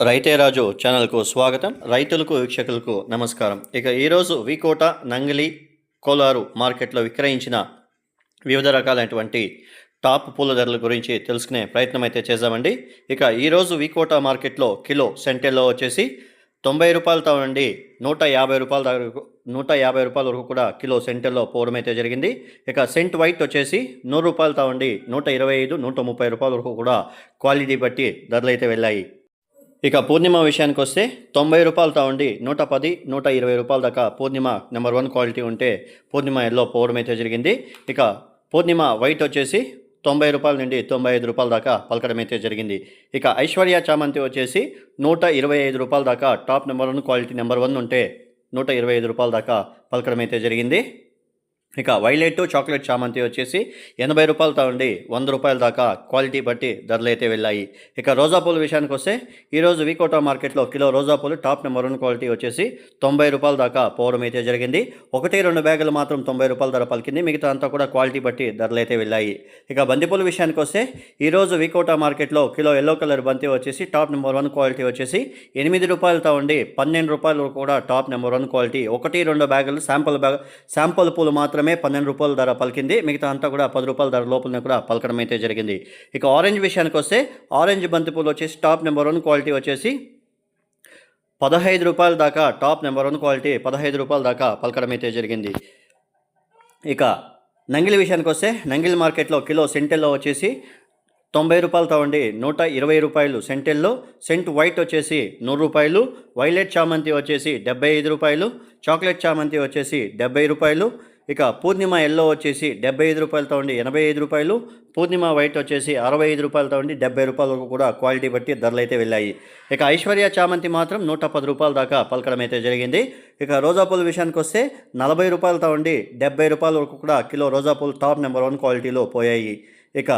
రైతే రాజు ఛానల్కు స్వాగతం. రైతులకు వీక్షకులకు నమస్కారం. ఇక ఈరోజు వికోట నంగిలి కోలారు మార్కెట్లో విక్రయించిన వివిధ రకాలైనటువంటి టాప్ పూల ధరల గురించి తెలుసుకునే ప్రయత్నం అయితే చేద్దామండి. ఇక ఈరోజు వికోట మార్కెట్లో కిలో సెంటెల్లో వచ్చేసి తొంభై రూపాయలతో నుండి నూట యాభై రూపాయల వరకు నూట యాభై రూపాయల వరకు కూడా కిలో సెంటెల్లో పోవడం అయితే జరిగింది. ఇక సెంట్ వైట్ వచ్చేసి నూరు రూపాయలతో ఉండి నూట ఇరవై ఐదు నూట ముప్పై రూపాయల వరకు కూడా క్వాలిటీ బట్టి ధరలు అయితే వెళ్ళాయి. ఇక పూర్ణిమ విషయానికి వస్తే తొంభై రూపాయలతో ఉండి నూట పది నూట ఇరవై రూపాయల దాకా పూర్ణిమ నెంబర్ వన్ క్వాలిటీ ఉంటే పూర్ణిమ ఎల్లో పోవడం అయితే జరిగింది. ఇక పూర్ణిమ వైట్ వచ్చేసి తొంభై రూపాయల నుండి తొంభై ఐదు రూపాయల దాకా పలకడం అయితే జరిగింది. ఇక ఐశ్వర్య చామంతి వచ్చేసి నూట ఇరవై ఐదు రూపాయల దాకా top number one quality number one ఉంటే నూట ఇరవై ఐదు రూపాయల దాకా పలకడం అయితే జరిగింది. ఇక వైలెట్ చాక్లెట్ చామంతి వచ్చేసి ఎనభై రూపాయలతో ఉండి వంద రూపాయల దాకా క్వాలిటీ బట్టి ధరలు అయితే వెళ్ళాయి. ఇక రోజా పూల విషయానికి వస్తే ఈరోజు వికోటా మార్కెట్లో కిలో రోజా పూలు టాప్ నెంబర్ వన్ క్వాలిటీ వచ్చేసి తొంభై రూపాయల దాకా పోవడం అయితే జరిగింది. ఒకటి రెండు బ్యాగులు మాత్రం తొంభై రూపాయల ధర పలికింది. మిగతా అంతా కూడా క్వాలిటీ బట్టి ధరలు అయితే వెళ్ళాయి. ఇక బంతిపూల విషయానికి వస్తే ఈరోజు వికోటా మార్కెట్లో కిలో ఎల్లో కలర్ బంతి వచ్చేసి టాప్ నెంబర్ వన్ క్వాలిటీ వచ్చేసి ఎనిమిది రూపాయలతో ఉండి పన్నెండు రూపాయలు కూడా టాప్ నెంబర్ వన్ క్వాలిటీ. ఒకటి రెండు బ్యాగులు శాంపుల్ బ్యాగ్ శాంపుల్ పూలు మాత్రం మాత్రమే పన్నెండు రూపాయల ధర పలికింది. మిగతా అంతా కూడా పది రూపాయల ధర లోపలనే కూడా పలకడం అయితే జరిగింది. ఇక ఆరెంజ్ విషయానికి వస్తే ఆరెంజ్ బంతిపూలు వచ్చేసి టాప్ నెంబర్ వన్ క్వాలిటీ వచ్చేసి పదహైదు రూపాయల దాకా టాప్ నెంబర్ వన్ క్వాలిటీ పదహైదు రూపాయల దాకా పలకడం అయితే జరిగింది. ఇక నంగిలి విషయానికి వస్తే నంగిలి మార్కెట్లో కిలో సెంటెల్లో వచ్చేసి తొంభై రూపాయలతో ఉండి నూట ఇరవై రూపాయలు సెంటెల్లో సెంట్ వైట్ వచ్చేసి నూరు రూపాయలు వైలెట్ చామంతి వచ్చేసి డెబ్బై ఐదు రూపాయలు చాక్లెట్ చామంతి వచ్చేసి డెబ్బై రూపాయలు ఇక పూర్ణిమ ఎల్లో వచ్చేసి డెబ్బై ఐదు రూపాయలతో ఉండి ఎనభై ఐదు రూపాయలు. పూర్ణిమ వైట్ వచ్చేసి అరవై ఐదు రూపాయలతో ఉండి డెబ్బై రూపాయలకు కూడా క్వాలిటీ బట్టి ధరలు అయితే వెళ్ళాయి. ఇక ఐశ్వర్య చామంతి మాత్రం నూట పది రూపాయల దాకా పలకడం అయితే జరిగింది. ఇక రోజా పూల విషయానికి వస్తే నలభై రూపాయలతో ఉండి డెబ్బై రూపాయల వరకు కూడా కిలో రోజా పూలు టాప్ నెంబర్ వన్ క్వాలిటీలో పోయాయి. ఇక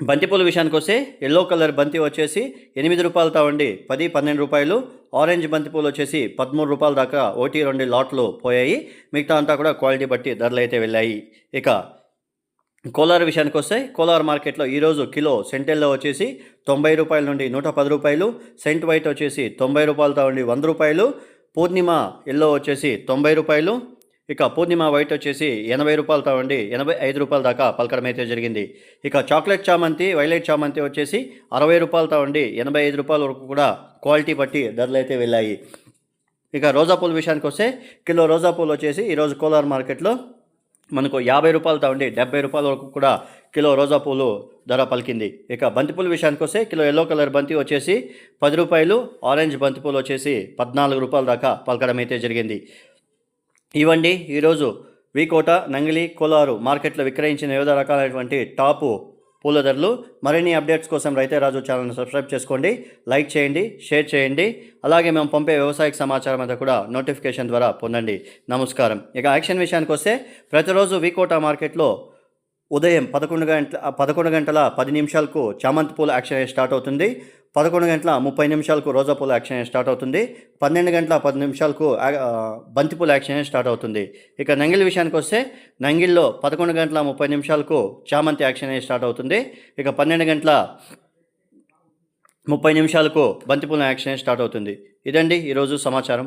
బంతిపూల విషయానికి వస్తే ఎల్లో కలర్ బంతి వచ్చేసి ఎనిమిది రూపాయలు తావండి పది పన్నెండు రూపాయలు. ఆరెంజ్ బంతిపూలు వచ్చేసి పదమూడు రూపాయల దాకా ఒకటి రెండు లాట్లు పోయాయి. మిగతా అంతా కూడా క్వాలిటీ బట్టి ధరలు అయితే వెళ్ళాయి. ఇక కోలార్ విషయానికి వస్తే కోలార్ మార్కెట్లో ఈరోజు కిలో సెంటెల్లో వచ్చేసి తొంభై రూపాయల నుండి నూట పది రూపాయలు. సెంట్ వైట్ వచ్చేసి తొంభై రూపాయలతో ఉండి వంద రూపాయలు. పూర్ణిమ ఎల్లో వచ్చేసి తొంభై రూపాయలు. ఇక పూర్ణిమ వైట్ వచ్చేసి ఎనభై రూపాయలతో ఉండి ఎనభై ఐదు రూపాయల దాకా పలకడం అయితే జరిగింది. ఇక చాక్లెట్ చామంతి వైలెట్ చామంతి వచ్చేసి అరవై రూపాయలతో ఉండి ఎనభై ఐదు రూపాయల వరకు కూడా క్వాలిటీ బట్టి ధరలు అయితే వెళ్ళాయి. ఇక రోజా పూల విషయానికి వస్తే కిలో రోజా పూలు వచ్చేసి ఈరోజు కోలార్ మార్కెట్లో మనకు యాభై రూపాయలతో ఉండి డెబ్బై రూపాయల వరకు కూడా కిలో రోజా పూలు ధర పలికింది. ఇక బంతిపూల విషయానికి వస్తే కిలో ఎల్లో కలర్ బంతి వచ్చేసి పది రూపాయలు ఆరెంజ్ బంతిపూలు వచ్చేసి పద్నాలుగు రూపాయల దాకా పలకడం అయితే జరిగింది. ఇవండి ఈరోజు వీకోట నంగిలి కోలారు మార్కెట్లో విక్రయించిన వివిధ రకాలైనటువంటి టాపు పూల ధరలు మరిన్ని అప్డేట్స్ కోసం రైతే రాజు ఛానల్ని సబ్స్క్రైబ్ చేసుకోండి. లైక్ చేయండి షేర్ చేయండి. అలాగే మేము పంపే వ్యవసాయక సమాచారం అంతా కూడా నోటిఫికేషన్ ద్వారా పొందండి. నమస్కారం. ఇక యాక్షన్ విషయానికి వస్తే ప్రతిరోజు వీకోట మార్కెట్లో ఉదయం పదకొండు గంటల పదకొండు గంటల పది నిమిషాలకు చామంతి పూల యాక్షన్ స్టార్ట్ అవుతుంది. పదకొండు గంటల ముప్పై నిమిషాలకు రోజా పూల యాక్షన్ స్టార్ట్ అవుతుంది. పన్నెండు గంటల పది నిమిషాలకు బంతిపూల యాక్షన్ స్టార్ట్ అవుతుంది. ఇక నంగిల్ విషయానికి వస్తే నంగిల్లో పదకొండు గంటల ముప్పై నిమిషాలకు చామంతి యాక్షన్ స్టార్ట్ అవుతుంది. ఇక పన్నెండు గంటల ముప్పై నిమిషాలకు బంతిపూల యాక్షన్ స్టార్ట్ అవుతుంది. ఇదండి ఈరోజు సమాచారం.